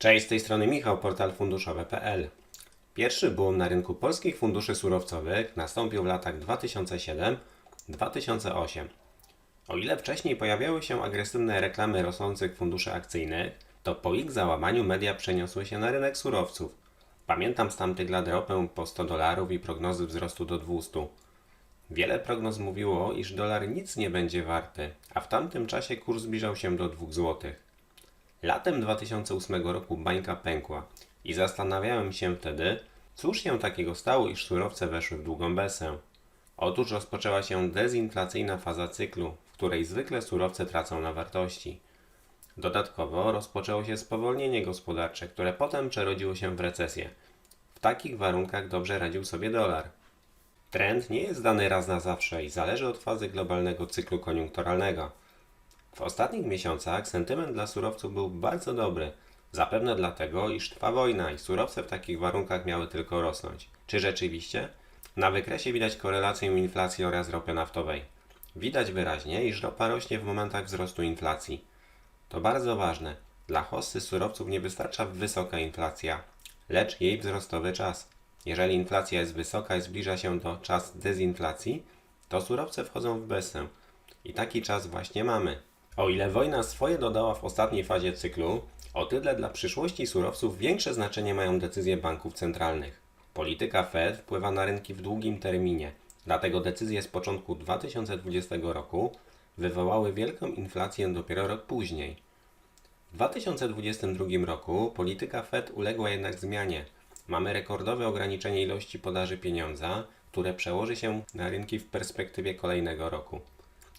Cześć, z tej strony Michał, portal funduszowe.pl. Pierwszy boom na rynku polskich funduszy surowcowych nastąpił w latach 2007-2008. O ile wcześniej pojawiały się agresywne reklamy rosnących funduszy akcyjnych, to po ich załamaniu media przeniosły się na rynek surowców. Pamiętam z tamtych lat ropę po 100 dolarów i prognozy wzrostu do 200. Wiele prognoz mówiło, iż dolar nic nie będzie warty, a w tamtym czasie kurs zbliżał się do 2 złotych. Latem 2008 roku bańka pękła i zastanawiałem się wtedy, cóż się takiego stało, iż surowce weszły w długą besę. Otóż rozpoczęła się dezinflacyjna faza cyklu, w której zwykle surowce tracą na wartości. Dodatkowo rozpoczęło się spowolnienie gospodarcze, które potem przerodziło się w recesję. W takich warunkach dobrze radził sobie dolar. Trend nie jest dany raz na zawsze i zależy od fazy globalnego cyklu koniunkturalnego. W ostatnich miesiącach sentyment dla surowców był bardzo dobry. Zapewne dlatego, iż trwa wojna i surowce w takich warunkach miały tylko rosnąć. Czy rzeczywiście? Na wykresie widać korelację inflacji oraz ropy naftowej. Widać wyraźnie, iż ropa rośnie w momentach wzrostu inflacji. To bardzo ważne. Dla hossy surowców nie wystarcza wysoka inflacja, lecz jej wzrostowy czas. Jeżeli inflacja jest wysoka i zbliża się do czas dezinflacji, to surowce wchodzą w bezsę. I taki czas właśnie mamy. O ile wojna swoje dodała w ostatniej fazie cyklu, o tyle dla przyszłości surowców większe znaczenie mają decyzje banków centralnych. Polityka Fed wpływa na rynki w długim terminie, dlatego decyzje z początku 2020 roku wywołały wielką inflację dopiero rok później. W 2022 roku polityka Fed uległa jednak zmianie. Mamy rekordowe ograniczenie ilości podaży pieniądza, które przełoży się na rynki w perspektywie kolejnego roku.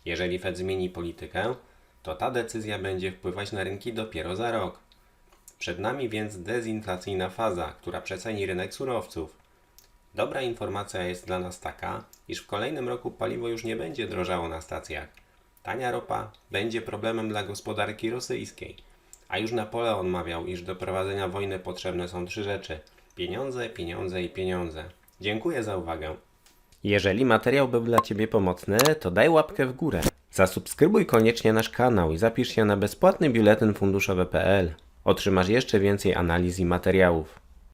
Jeżeli Fed zmieni politykę, to ta decyzja będzie wpływać na rynki dopiero za rok. Przed nami więc dezinflacyjna faza, która przeceni rynek surowców. Dobra informacja jest dla nas taka, iż w kolejnym roku paliwo już nie będzie drożało na stacjach. Tania ropa będzie problemem dla gospodarki rosyjskiej. A już Napoleon mawiał, iż do prowadzenia wojny potrzebne są trzy rzeczy: pieniądze, pieniądze i pieniądze. Dziękuję za uwagę. Jeżeli materiał był dla Ciebie pomocny, to daj łapkę w górę. Zasubskrybuj koniecznie nasz kanał i zapisz się na bezpłatny biuletyn funduszowy.pl. Otrzymasz jeszcze więcej analiz i materiałów.